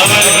রাধে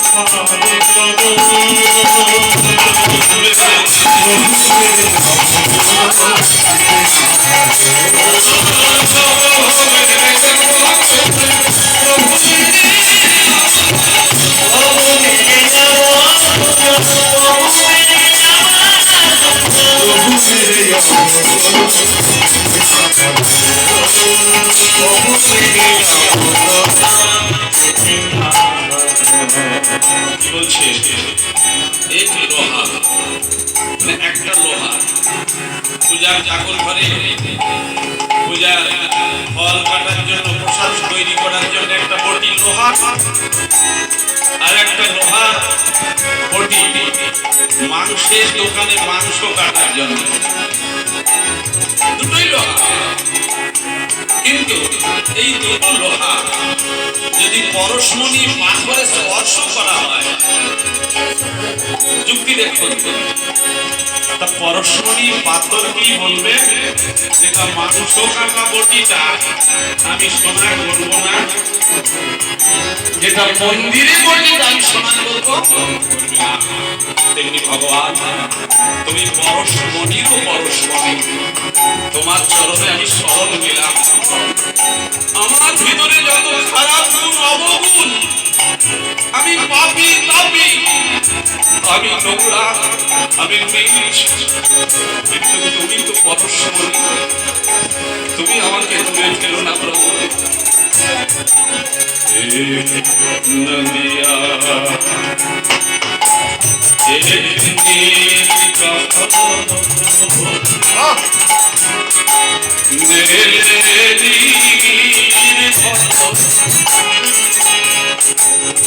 প্রভু মেরে পূজার চাকর ঘরে। পূজার ফল কাটার জন্য, প্রসাদ তৈরি করার জন্য একটা বটি লোহা আর একটা লোহা বটি। মাংসের দোকানে মাংস কাটার জন্য। দুটোই লোহা। কিন্তু এই দুটো লোহা যদি পরশমণি পাথরে স্পর্শ করা হয়, যুক্তি দেখুন। তা পরশমণি পাথর কি বলবে? যেটা মাংস কাটা বটিটা আমি সোনা করব না। যেটা মন্দিরে বটিটা আমি সোনা করব তেমনি ভগবান, তুমি পরশমণি তো পরশমণি। তোমার চরণে আমি স্মরণ গেলাম আমার ভিতরে যত খারাপ গুণ অবগুণ, আমি পাপি আমি নোংরা আমি কিন্তু তুমি তো পরশমণি তুমি আমাকে দূরে ফেলো না প্রভু। নদিয়া। নীল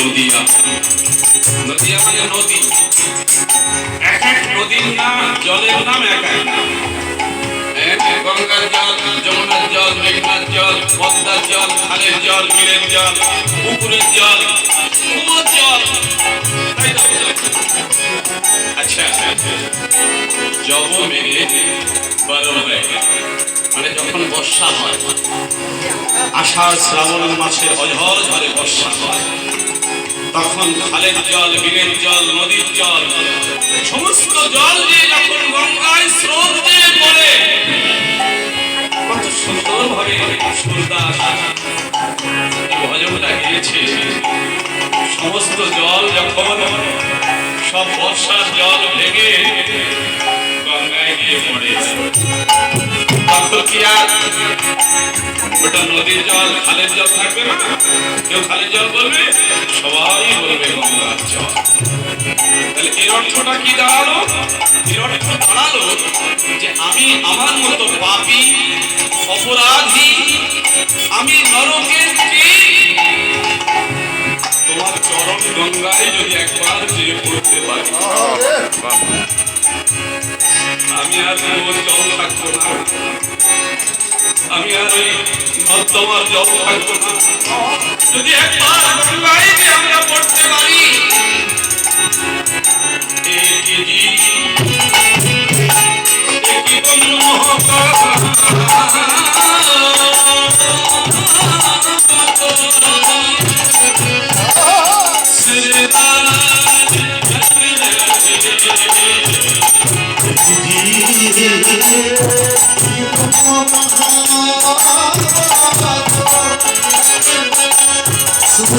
নদিয়া নদিয়া মানে নদী এক এক নদীর নাম জলের নাম এক এক গঙ্গার জল, যমুনার জল, মেঘনার জল পদ্মার জল, খালের জল বিলের জল, পুকুরের জল আচ্ছা মানে যখন বর্ষা হয়, আষাঢ় শ্রাবণ মাসে বর্ষা হয়। তখন খালের জল, বিলের জল, নদীর জল, সমস্ত জল সুরদাস ভজনটা সমস্ত জল যখন সব বর্ষার জল ভেঙে গঙ্গায় গিয়ে পড়ে তখন কি আর ওটা নদীর জল খালের জল থাকবে না? কেউ খালের জল বলবে? সবাই বলবে গঙ্গার জল। তাহলে এর অর্থটা কি দাঁড়াল? এর অর্থ দাঁড়াল যে আমি আমার মতো পাপী অপরাধী আমি নরকের। তোমার চরণ গঙ্গায় যদি একবার যেয়ে পড়তে পারি। আমি আর জল থাকব না। আমি আর ওই মধ্যমার জব যদি একবার আমরা পড়তে পারি